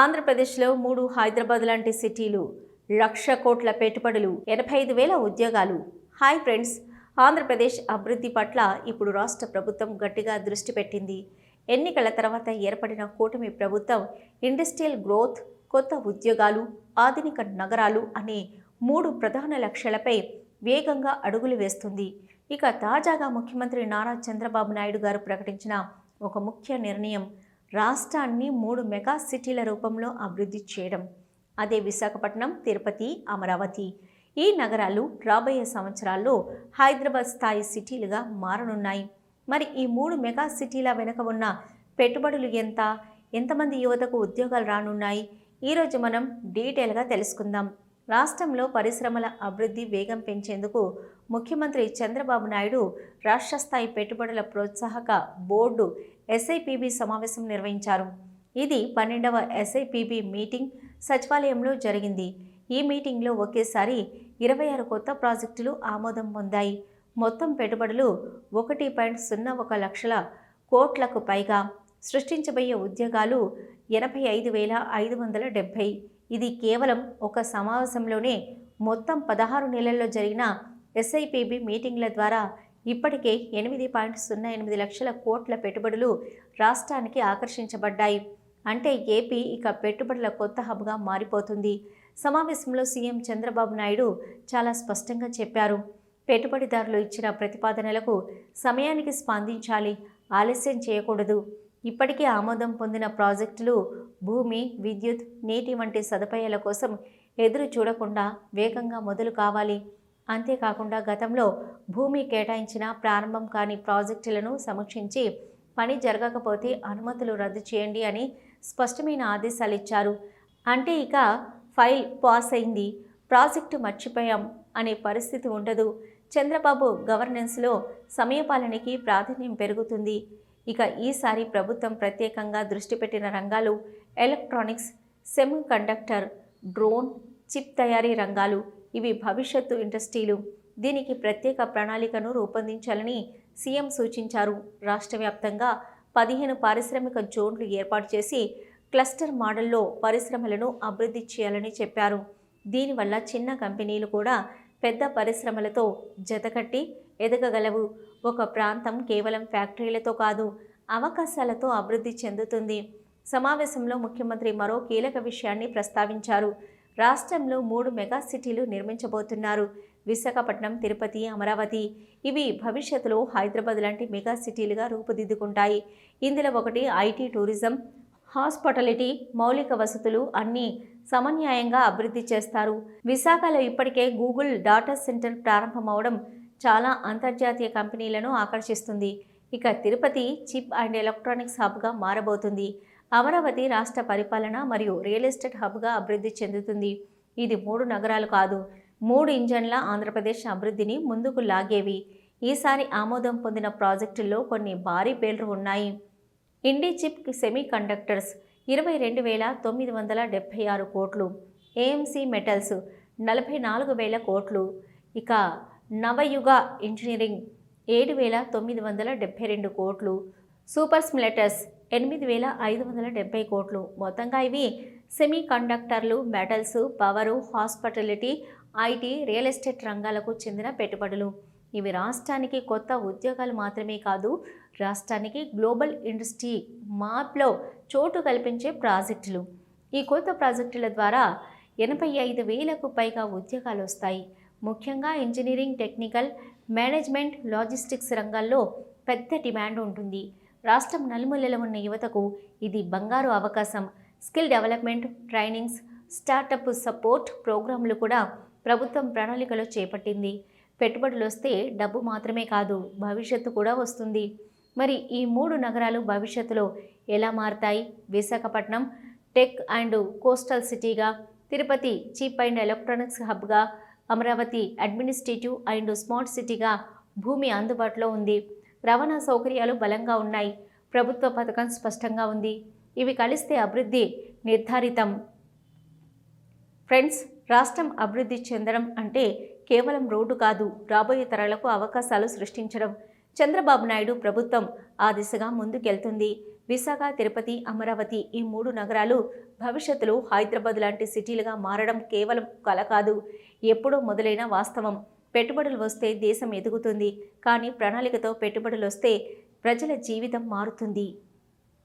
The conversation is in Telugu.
ఆంధ్రప్రదేశ్లో మూడు హైదరాబాద్ లాంటి సిటీలు లక్ష కోట్ల పెట్టుబడులు ఎనభై ఐదు వేల ఉద్యోగాలు. హాయ్ ఫ్రెండ్స్ ఆంధ్రప్రదేశ్ అభివృద్ధి పట్ల ఇప్పుడు రాష్ట్ర ప్రభుత్వం గట్టిగా దృష్టి పెట్టింది. ఎన్నికల తర్వాత ఏర్పడిన కూటమి ప్రభుత్వం ఇండస్ట్రియల్ గ్రోత్ కొత్త ఉద్యోగాలు ఆధునిక నగరాలు అనే మూడు ప్రధాన లక్ష్యాలపై వేగంగా అడుగులు వేస్తుంది. ఇక తాజాగా ముఖ్యమంత్రి నారా చంద్రబాబు నాయుడు గారు ప్రకటించిన ఒక ముఖ్య నిర్ణయం రాష్ట్రాన్ని మూడు మెగా సిటీల రూపంలో అభివృద్ధి చేయడం. అదే విశాఖపట్నం తిరుపతి అమరావతి. ఈ నగరాలు రాబోయే సంవత్సరాల్లో హైదరాబాద్ స్థాయి సిటీలుగా మారనున్నాయి. మరి ఈ మూడు మెగా సిటీల వెనుక ఉన్న పెట్టుబడులు ఎంత? ఎంతమంది యువతకు ఉద్యోగాలు రానున్నాయి? ఈరోజు మనం డీటెయిల్గా తెలుసుకుందాం. రాష్ట్రంలో పరిశ్రమల అభివృద్ధి వేగం పెంచేందుకు ముఖ్యమంత్రి చంద్రబాబు నాయుడు రాష్ట్ర స్థాయి పెట్టుబడుల ప్రోత్సాహక బోర్డు ఎస్ఐపిబి సమావేశం నిర్వహించారు. ఇది పన్నెండవ ఎస్ఐపిబి మీటింగ్ సచివాలయంలో జరిగింది. ఈ మీటింగ్లో ఒకేసారి ఇరవై ఆరు కొత్త ప్రాజెక్టులు ఆమోదం పొందాయి. మొత్తం పెట్టుబడులు ఒకటి పాయింట్ సున్నా ఒక లక్షల కోట్లకు పైగా సృష్టించబోయే ఉద్యోగాలు ఎనభై ఐదు వేల ఐదు వందల డెబ్భై. ఇది కేవలం ఒక సమావేశంలోనే మొత్తం పదహారు నెలల్లో జరిగిన ఎస్ఐపిబి మీటింగ్ల ద్వారా ఇప్పటికే ఎనిమిది పాయింట్ సున్నా ఎనిమిది లక్షల కోట్ల పెట్టుబడులు రాష్ట్రానికి ఆకర్షించబడ్డాయి. అంటే ఏపీ ఇక పెట్టుబడుల కొత్త హబ్గా మారిపోతుంది. సమావేశంలో సీఎం చంద్రబాబు నాయుడు చాలా స్పష్టంగా చెప్పారు. పెట్టుబడిదారులు ఇచ్చిన ప్రతిపాదనలకు సమయానికి స్పందించాలి. ఆలస్యం చేయకూడదు. ఇప్పటికే ఆమోదం పొందిన ప్రాజెక్టులు భూమి విద్యుత్ నీటి వంటి సదుపాయాల కోసం ఎదురు చూడకుండా వేగంగా మొదలు కావాలి. అంతేకాకుండా గతంలో భూమి కేటాయించిన ప్రారంభం కాని ప్రాజెక్టులను సమీక్షించి పని జరగకపోతే అనుమతులు రద్దు చేయండి అని స్పష్టమైన ఆదేశాలు ఇచ్చారు. అంటే ఇక ఫైల్ పాస్ అయింది ప్రాజెక్టు మర్చిపోయాం అనే పరిస్థితి ఉండదు. చంద్రబాబు గవర్నెన్స్లో సమయపాలనకి ప్రాధాన్యం పెరుగుతుంది. ఇక ఈసారి ప్రభుత్వం ప్రత్యేకంగా దృష్టి పెట్టిన రంగాలు electronics semiconductor drone chip తయారీ రంగాలు ఇవి భవిష్యత్తు ఇండస్ట్రీలు. దీనికి ప్రత్యేక ప్రణాళికను రూపొందించాలని సీఎం సూచించారు. రాష్ట్ర వ్యాప్తంగా పదిహేను పారిశ్రామిక జోన్లు ఏర్పాటు చేసి క్లస్టర్ మోడల్లో పరిశ్రమలను అభివృద్ధి చేయాలని చెప్పారు. దీనివల్ల చిన్న కంపెనీలు కూడా పెద్ద పరిశ్రమలతో జతకట్టి ఎదగగలవు. ఒక ప్రాంతం కేవలం ఫ్యాక్టరీలతో కాదు అవకాశాలతో అభివృద్ధి చెందుతుంది. సమావేశంలో ముఖ్యమంత్రి మరో కీలక విషయాన్ని ప్రస్తావించారు. రాష్ట్రంలో మూడు మెగా సిటీలు నిర్మించబోతున్నారు. విశాఖపట్నం తిరుపతి అమరావతి. ఇవి భవిష్యత్తులో హైదరాబాద్ లాంటి మెగా సిటీలుగా రూపుదిద్దుకుంటాయి. ఇందులో ఒకటి ఐటీ టూరిజం హాస్పిటాలిటీ మౌలిక వసతులు అన్నీ సమన్యాయంగా అభివృద్ధి చేస్తారు. విశాఖలో ఇప్పటికే గూగుల్ డాటా సెంటర్ ప్రారంభమవడం చాలా అంతర్జాతీయ కంపెనీలను ఆకర్షిస్తుంది. ఇక తిరుపతి చిప్ అండ్ ఎలక్ట్రానిక్స్ హబ్గా మారబోతుంది. అమరావతి రాష్ట్ర పరిపాలన మరియు రియల్ ఎస్టేట్ హబ్గా అభివృద్ధి చెందుతుంది. ఇది మూడు నగరాలు కాదు మూడు ఇంజన్ల ఆంధ్రప్రదేశ్ అభివృద్ధిని ముందుకు లాగేవి. ఈసారి ఆమోదం పొందిన ప్రాజెక్టుల్లో కొన్ని భారీ పేర్లు ఉన్నాయి. ఇండి చిప్ సెమీ కండక్టర్స్ ఇరవై రెండు వేల తొమ్మిది వందల డెబ్భై ఆరు కోట్లు ఏఎంసీ మెటల్స్ నలభై నాలుగు వేల కోట్లు ఇక నవయుగ ఇంజనీరింగ్ ఏడు వేల తొమ్మిది వందల డెబ్భై రెండు కోట్లు సూపర్ స్మిలెటర్స్ ఎనిమిది వేల ఐదు వందల డెబ్బై కోట్లు. మొత్తంగా ఇవి సెమీ కండక్టర్లు metals power hospitality IT real estate రంగాలకు చెందిన పెట్టుబడులు. ఇవి రాష్ట్రానికి కొత్త ఉద్యోగాలు మాత్రమే కాదు రాష్ట్రానికి గ్లోబల్ ఇండస్ట్రీ మాప్లో చోటు కల్పించే ప్రాజెక్టులు. ఈ కొత్త ప్రాజెక్టుల ద్వారా ఎనభై ఐదు వేలకు పైగా ఉద్యోగాలు వస్తాయి. ముఖ్యంగా ఇంజనీరింగ్ టెక్నికల్ మేనేజ్మెంట్ లాజిస్టిక్స్ రంగాల్లో పెద్ద డిమాండ్ ఉంటుంది. రాష్ట్రం నలుమూలలో ఉన్న యువతకు ఇది బంగారు అవకాశం. Skill development trainings startup support ప్రోగ్రాంలు కూడా ప్రభుత్వం ప్రణాళికలో చేపట్టింది. పెట్టుబడులు వస్తే డబ్బు మాత్రమే కాదు భవిష్యత్తు కూడా వస్తుంది. మరి ఈ మూడు నగరాలు భవిష్యత్తులో ఎలా మారతాయి? విశాఖపట్నం టెక్ అండ్ కోస్టల్ సిటీగా తిరుపతి చీప్ అండ్ ఎలక్ట్రానిక్స్ హబ్గా అమరావతి అడ్మినిస్ట్రేటివ్ అండ్ స్మార్ట్ సిటీగా భూమి అందుబాటులో ఉంది. రవాణా సౌకర్యాలు బలంగా ఉన్నాయి. ప్రభుత్వ పథకం స్పష్టంగా ఉంది. ఇవి కలిస్తే అభివృద్ధి నిర్ధారితం. ఫ్రెండ్స్ రాష్ట్రం అభివృద్ధి చెందడం అంటే కేవలం రోడ్డు కాదు రాబోయే తరాలకు అవకాశాలు సృష్టించడం. చంద్రబాబు నాయుడు ప్రభుత్వం ఆ దిశగా ముందుకెళ్తుంది. విశాఖ తిరుపతి అమరావతి ఈ మూడు నగరాలు భవిష్యత్తులో హైదరాబాద్ లాంటి సిటీలుగా మారడం కేవలం కల కాదు ఎప్పుడో మొదలైన వాస్తవం. పెట్టుబడులు వస్తే దేశం ఎదుగుతుంది. కానీ ప్రణాళికతో పెట్టుబడులు వస్తే ప్రజల జీవితం మారుతుంది.